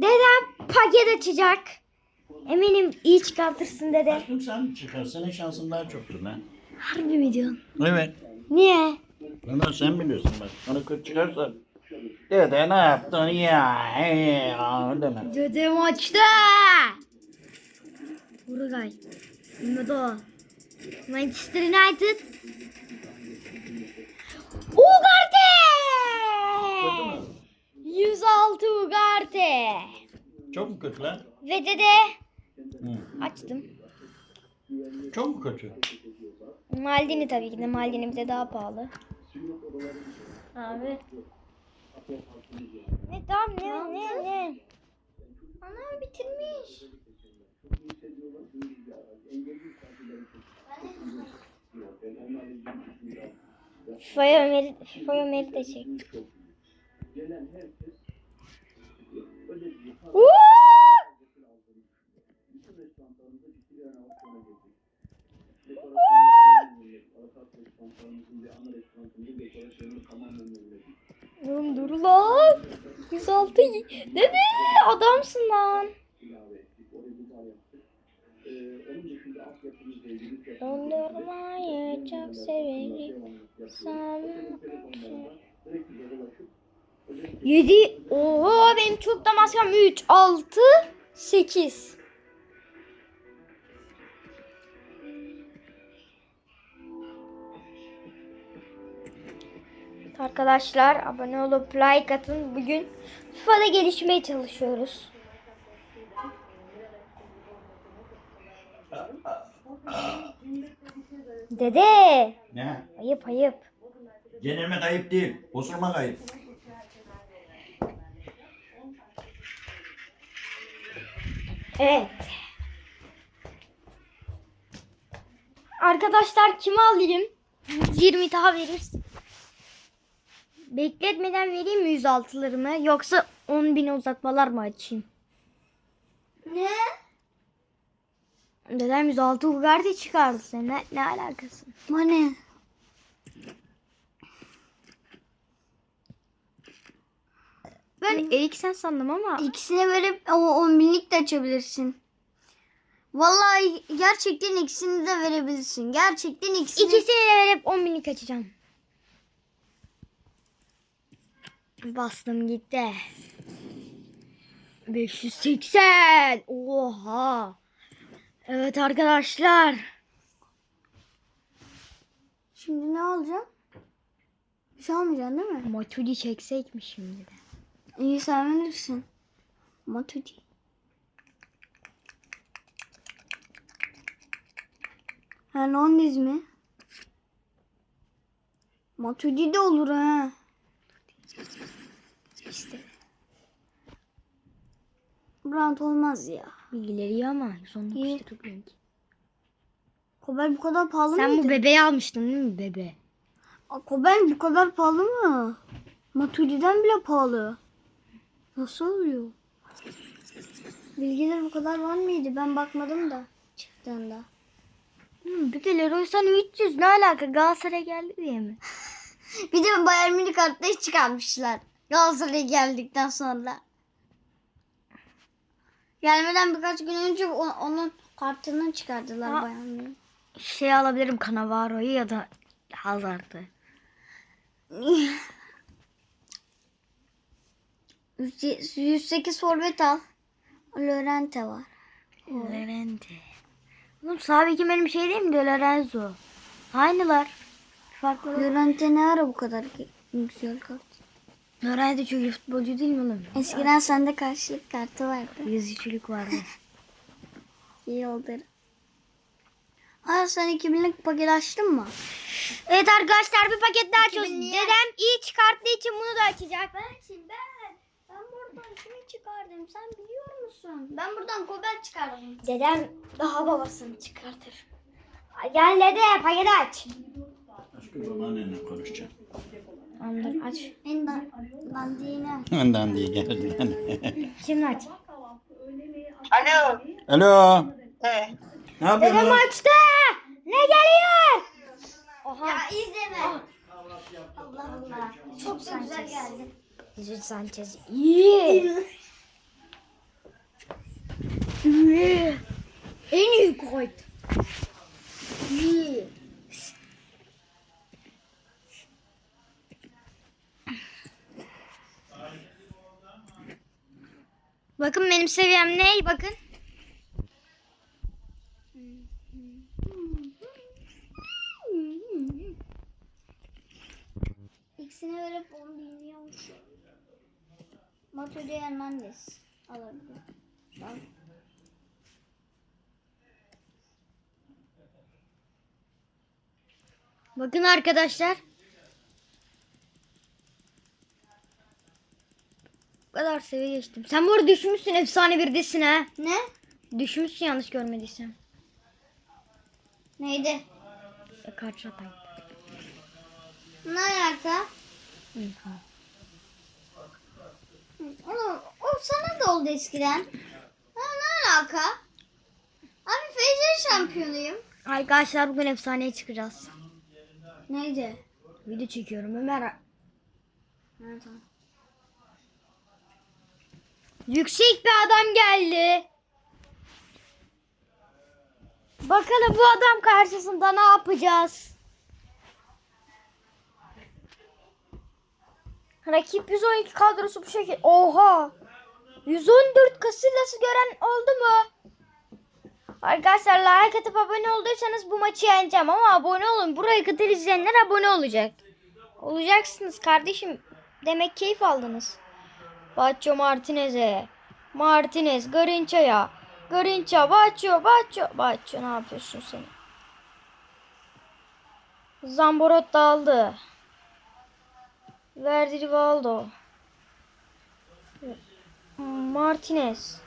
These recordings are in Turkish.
Dedem paket açacak. Eminim iyi çıkartırsın dede. Aklım sen çıkar. Senin şansın daha çoktur lan. Harbi mi diyorsun? Evet. Niye? Bunu sen biliyorsun bak. Onu kırk çıkarsa. Dede ne yaptın ya? Hey, deme. Dedem açtı. Burugay. Ronaldo. Manchester United. Ugarte. Kötü mü? 106 Ugarte. Çok mu kötü lan? Ve dede Hı. açtım. Çok mu kötü? Maldini tabii ki de Maldini bize daha pahalı. Abi. Ne tamam ne ne ne? Ana bitirmiş. FIFA'ya Ömer'i Ömer'i de çek. Woo! Oğlum dur lan. 106. Dede adamsın lan. Dondurmayı çok severim. Sen... 7 Oha benim çok da maskam 3 6 8 Arkadaşlar abone olup like atın. Bugün FIFA'da gelişmeye çalışıyoruz. Dede, Ne? ayıp ayıp. Yenilmek ayıp değil. Osurmak ayıp. Evet. Arkadaşlar kimi alayım? 20 daha verirsin. Bekletmeden vereyim mi 106'larımı yoksa 10 bin uzatmalar mı açayım? Ne? Dedem 106 Ugarte çıkardı sen ne, ne alakası? Mane. Ben eğik sen sandım ama İkisine verip o 10 binlik de açabilirsin. Vallahi gerçekten ikisini de verebilirsin. Gerçekten ikisini. ikisini de verip 10 binlik açacağım. Bastım gitti. 580. Oha. Evet arkadaşlar. Şimdi ne alacağım? Bir şey almayacaksın değil mi? Matuidi çeksek mi şimdi de? İyi sen verirsin. Matuidi. Hernandez mi? Matuidi de olur ha. İşte Brand olmaz ya. bilgileri iyi ama 119 İyi. lira tutmuyor ki. Kobel bu kadar pahalı Sen mıydı? bu bebeği almıştın değil mi bebe? Kobel bu kadar pahalı mı? Matuidi'den bile pahalı. Nasıl oluyor? Bilgiler bu kadar var mıydı? Ben bakmadım da çıktığında. Hmm, bir de Leroy sana 300 ne alaka Galatasaray geldi diye mi? Bir de Bayern Münih kartları çıkarmışlar. Galatasaray geldikten sonra. Gelmeden birkaç gün önce onun kartını çıkardılar Ha. Bayern Münih. Şey alabilirim Cannavaro'yu ya da Hazard'ı. Yüz- 108 forvet al. Lorente var. Lorente. Oğlum sahibi benim şey değil mi de Lorenzo? Aynılar. Farklı. Lorente ne ara bu kadar ki- güzel kart? Lorente çok iyi futbolcu değil mi oğlum? Eskiden sende karşılık kartı vardı. Yazıcılık vardı. İyi oldu. Aa sen 2000'lik paket açtın mı? evet arkadaşlar bir paket daha açıyoruz. 2000 lira. Dedem iyi çıkarttığı için bunu da açacak. Ben şimdi ben. Kimi çıkardım sen biliyor musun? Ben buradan Kobel çıkardım. Dedem daha babasını çıkartır. Gel dede paket aç. Aşkım babaannenle konuşacağım. Tamamdır aç. En dan dandiğini aç. Ondan diye geldi. Şimdi aç. Alo. Alo. He. Ne yapıyorsun? Dedem açtı. Ne geliyor? Oha. izleme. Allah Allah. Çok da güzel geldi. Jesus Sanchez. Yeah. Yeah. En iyi koydu. Yeah. Bakın benim seviyem ne? Bakın. İkisine verip onu dinliyormuşum. Mato Hernandez alabilir. Al. Bakın arkadaşlar. Bu kadar seviye geçtim. Sen bu arada düşmüşsün efsane bir desin ha. Ne? Düşmüşsün yanlış görmediysem. Neydi? E, kaç atayım. Ne alaka? Hı, ha. Oğlum o sana da oldu eskiden. Ha, ne alaka? Abi Feyzer şampiyonuyum. Arkadaşlar bugün efsaneye çıkacağız. Neydi? Video çekiyorum Ömer. Ha, tamam. Yüksek bir adam geldi. Bakalım bu adam karşısında ne yapacağız? Rakip 112 kadrosu bu şekilde. Oha! 114 Casillas'ı gören oldu mu? Arkadaşlar like atıp abone olduysanız bu maçı yeneceğim ama abone olun. Burayı kadar izleyenler abone olacak. Olacaksınız kardeşim. Demek keyif aldınız. Baccio Martinez'e. Martinez Garinça'ya. Garinça Baccio Baccio. Baccio ne yapıyorsun sen? Zamborot dağıldı. Verdi Rivaldo. Martinez.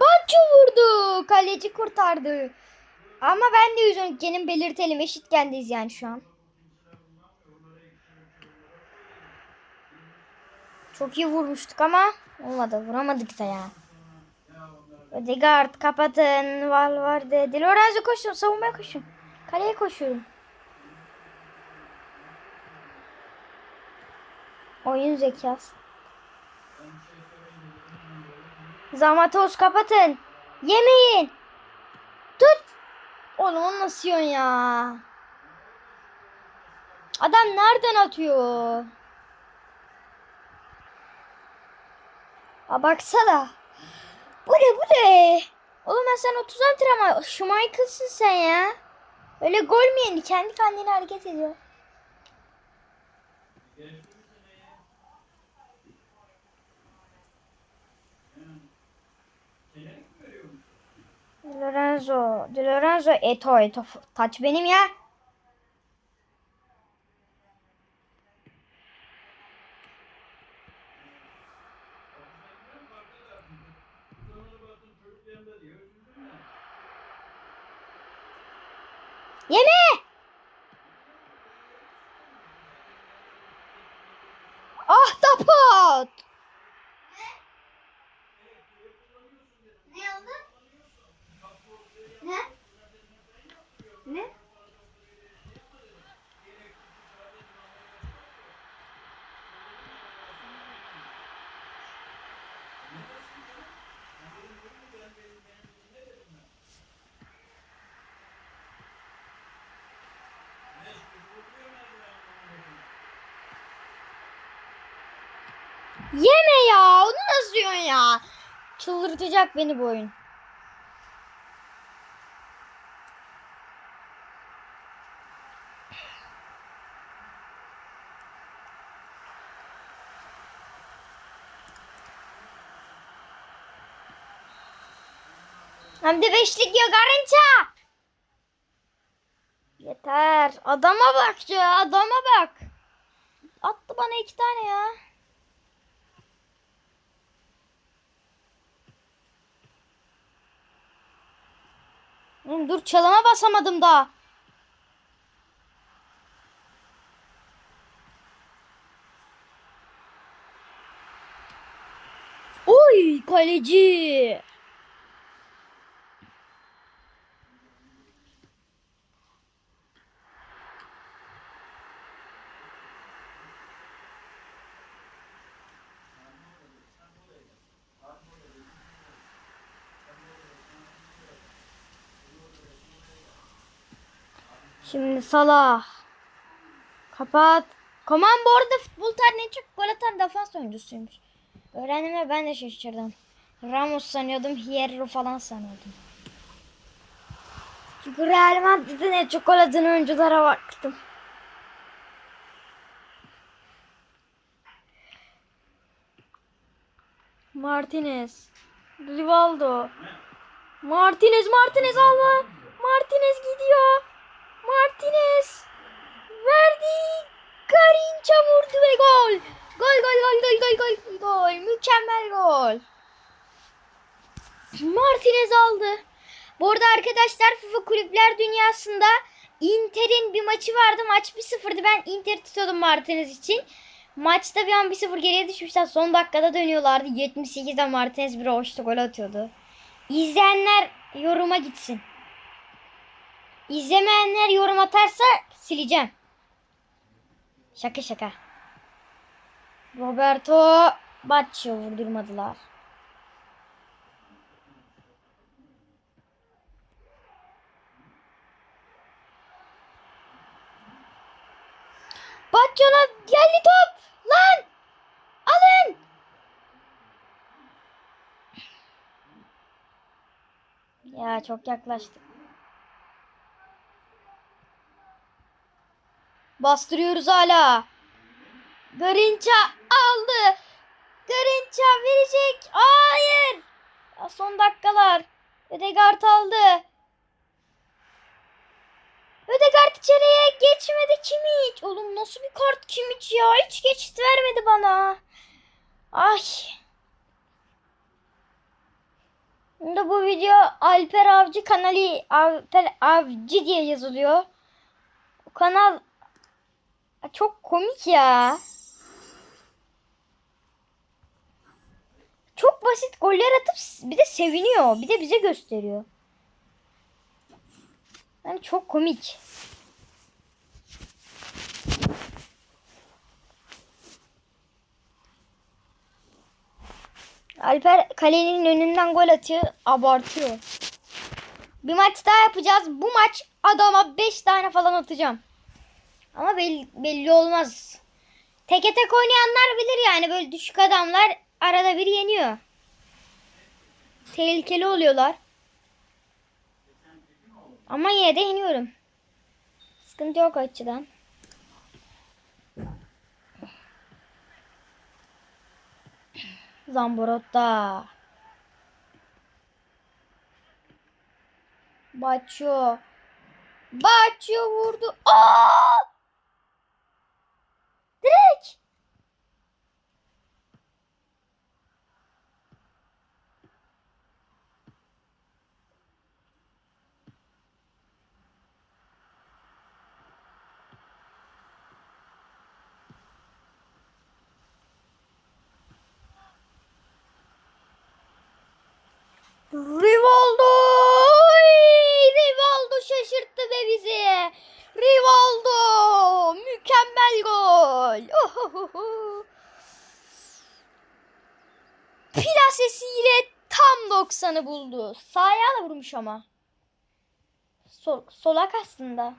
Baccio vurdu. Kaleci kurtardı. Ama ben de 112'nin belirtelim. Eşitkendeyiz yani şu an. Çok iyi vurmuştuk ama olmadı. Vuramadık da ya. Ödegaard kapatın. Valverde. Di Lorenzo koşun. Savunmaya koşun. Kaleye koşuyorum. Oyun zekası. Zamatos kapatın. Yemeyin. Tut. Oğlum onu nasıl yiyorsun ya? Adam nereden atıyor? Aa baksana. Bu ne bu ne? Oğlum ben sen 30 antrenman. Schmeichel'sın sen ya. Öyle gol mü yendi? Kendi kendine hareket ediyor. Di Lorenzo. Di Lorenzo. Eto. Eto. Taç benim ya. Yeme! Ahtapot! Ne oldu? Ne? Ne? Yeme ya. Onu nasıl yiyorsun ya? Çıldırtacak beni bu oyun. Hem de beşlik yok Arınça. Yeter. Adama bak ya. Adama bak. Attı bana iki tane ya. Oğlum dur çalama basamadım daha. Oy kaleci. Şimdi Salah. Kapat. Koman bu arada futbol tarihinin en çok gol atan defans oyuncusuymuş. Öğrendiğimde ben de şaşırdım. Ramos sanıyordum, Hierro falan sanıyordum. Çünkü Real Madrid'in en çok gol atan oyunculara baktım. Martinez. Rivaldo. Martinez, Martinez alma. Martinez gidiyor. Martinez. Verdi. Garinca vurdu ve gol. Gol gol gol gol gol gol gol. Mükemmel gol. Martinez aldı. Bu arada arkadaşlar FIFA Kulüpler Dünyası'nda Inter'in bir maçı vardı. Maç 1-0'dı. Ben Inter tutuyordum Martinez için. Maçta bir an 1-0 geriye düşmüşler. Son dakikada dönüyorlardı. 78'de Martinez bir hoşta gol atıyordu. İzleyenler yoruma gitsin. İzlemeyenler yorum atarsa sileceğim. Şaka şaka. Roberto Baggio vurdurmadılar. Baggio'na geldi top. Lan! Alın! Ya çok yaklaştı. Bastırıyoruz hala. Garinça aldı. Garinça verecek. Hayır. Son dakikalar. Ödegard aldı. Ödegard içeriye geçmedi Kimiç. Oğlum nasıl bir kart Kimiç ya? Hiç geçit vermedi bana. Ay. Şimdi bu video Alper Avcı kanalı Alper Avcı diye yazılıyor. Kanal çok komik ya. Çok basit goller atıp bir de seviniyor. Bir de bize gösteriyor. Yani çok komik. Alper kalenin önünden gol atıyor, abartıyor. Bir maç daha yapacağız. Bu maç adama 5 tane falan atacağım. Ama belli, belli olmaz. Teke tek oynayanlar bilir yani böyle düşük adamlar arada bir yeniyor. Tehlikeli oluyorlar. Ama yine de yeniyorum. Sıkıntı yok açıdan. Zamborotta. Baçio. Baçio vurdu. Aa! Direkt. Rivaldo! Oy! Rivaldo şaşırttı be bizi. Rivaldo! Mükemmel Ohohoho. Plasesiyle tam 90'ı buldu. Sağ ayağıyla vurmuş ama. Sol, solak aslında.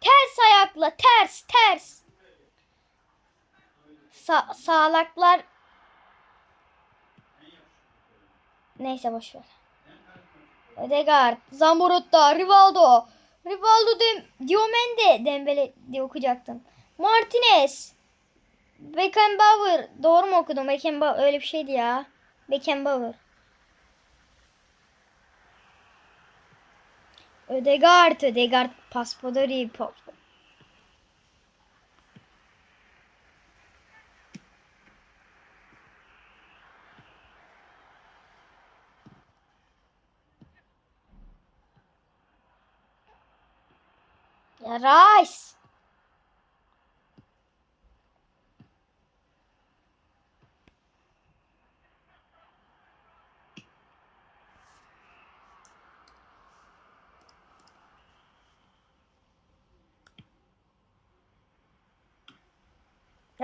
Ters ayakla ters ters. Sa sağlaklar Neyse boş ver. Ödegaard, Zamorota, Rivaldo. Rivaldo de Diomende Dembele diye okuyacaktım. Martinez. Beckenbauer. Doğru mu okudum? Beckenbauer öyle bir şeydi ya. Beckenbauer. Ödegaard, Ödegaard, Paspodori, Pop. Ya Rice.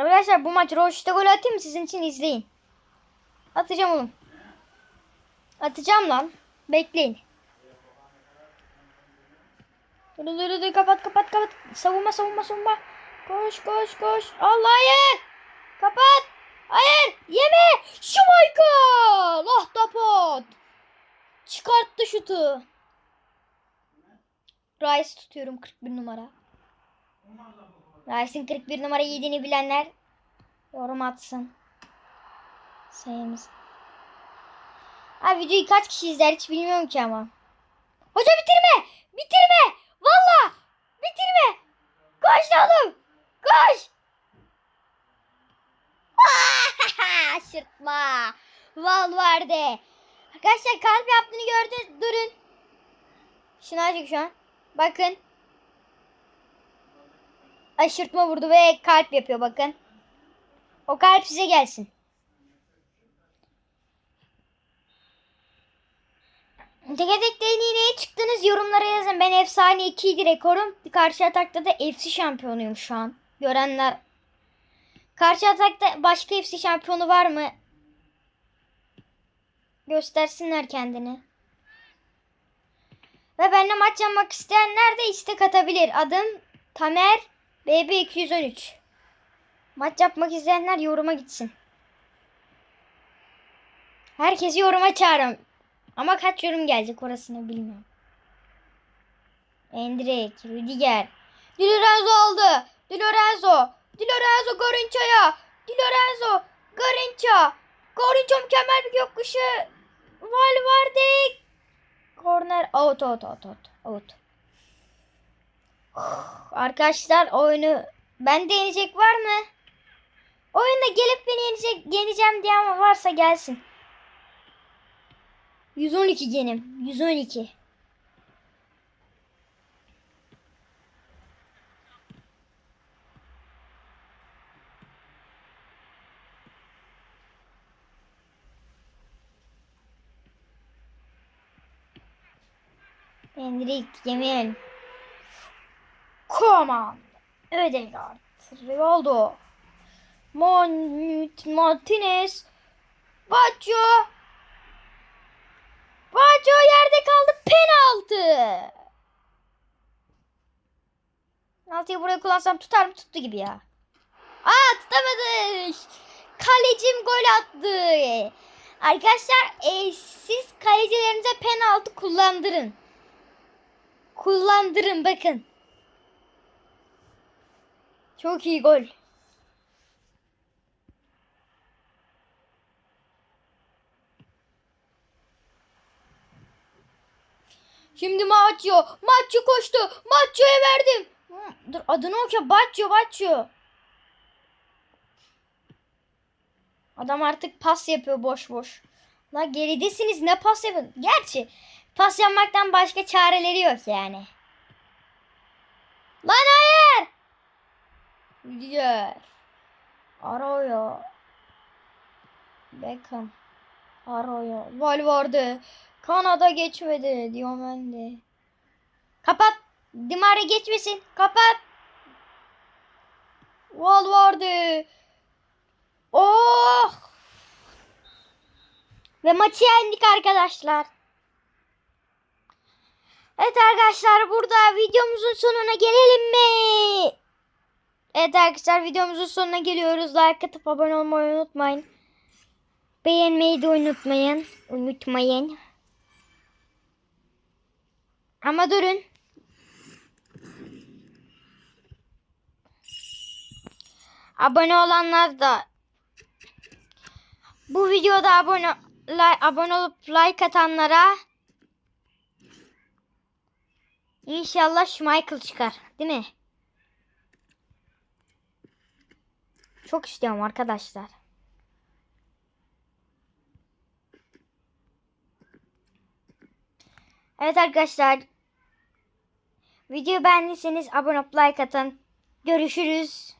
Arkadaşlar bu maç Roş'ta gol atayım mı sizin için izleyin. Atacağım oğlum. Atacağım lan. Bekleyin. Dur dur dur kapat kapat kapat. Savunma savunma savunma. Koş koş koş. Allah hayır. Kapat. Hayır. Yeme. Schmeichel. Ahtapot. Çıkarttı şutu. Rice tutuyorum 41 numara. Rice'in 41 numara yediğini bilenler yorum atsın. Sayımız. Abi videoyu kaç kişi izler hiç bilmiyorum ki ama. Hoca bitirme! Bitirme! Valla! Bitirme! Koş oğlum! Koş! Şırtma! Val vardı. Arkadaşlar kalp yaptığını gördünüz. Durun. Şunu açık şu an. Bakın. Aşırtma vurdu ve kalp yapıyor bakın. O kalp size gelsin. Teke tek neye çıktınız yorumlara yazın. Ben efsane 2 idi rekorum. Karşı atakta da FC şampiyonuyum şu an. Görenler. Karşı atakta başka FC şampiyonu var mı? Göstersinler kendini. Ve benimle maç yapmak isteyenler de istek atabilir. Adım Tamer BB213. Maç yapmak isteyenler yoruma gitsin. Herkesi yoruma çağırın. Ama kaç yorum gelecek orasını bilmiyorum. Endrik, Rüdiger. Di Lorenzo aldı. Di Lorenzo. Di Lorenzo Garinça'ya. Di Lorenzo. Garinça. Garinça mükemmel bir gökkuşu. Valverde. Corner out out out out. out. Arkadaşlar oyunu ben de yenecek var mı? Oyunda gelip beni yenecek, yeneceğim diyen varsa gelsin. 112 genim. 112. Henrik yemin. Come on. Ödegaard. Rivaldo. Mon Martinez. Baggio. Baggio yerde kaldı. Penaltı. Penaltıyı buraya kullansam tutar mı? Tuttu gibi ya. Aa tutamadı. Kalecim gol attı. Arkadaşlar e, siz kalecilerinize penaltı kullandırın. Kullandırın bakın. Çok iyi gol. Şimdi Maço. Maço koştu. Maço'ya verdim. Hı, Dur adını oku. Baçyo Baçyo. Adam artık pas yapıyor boş boş. La geridesiniz ne pas yapın? Gerçi pas yapmaktan başka çareleri yok yani. Lan hayır. Rüdiger. Arroyo. Beckham. Arroyo. Valverde. Kanada geçmedi. Diomende. Kapat. Dimare geçmesin. Kapat. Valverde. Oh. Ve maçı yendik arkadaşlar. Evet arkadaşlar burada videomuzun sonuna gelelim mi? Evet arkadaşlar videomuzun sonuna geliyoruz. Like atıp abone olmayı unutmayın. Beğenmeyi de unutmayın. Unutmayın. Ama durun. Abone olanlar da bu videoda abone like, abone olup like atanlara inşallah Schmeichel çıkar. Değil mi? Çok istiyorum arkadaşlar. Evet arkadaşlar. Video beğendiyseniz abone olup like atın. Görüşürüz.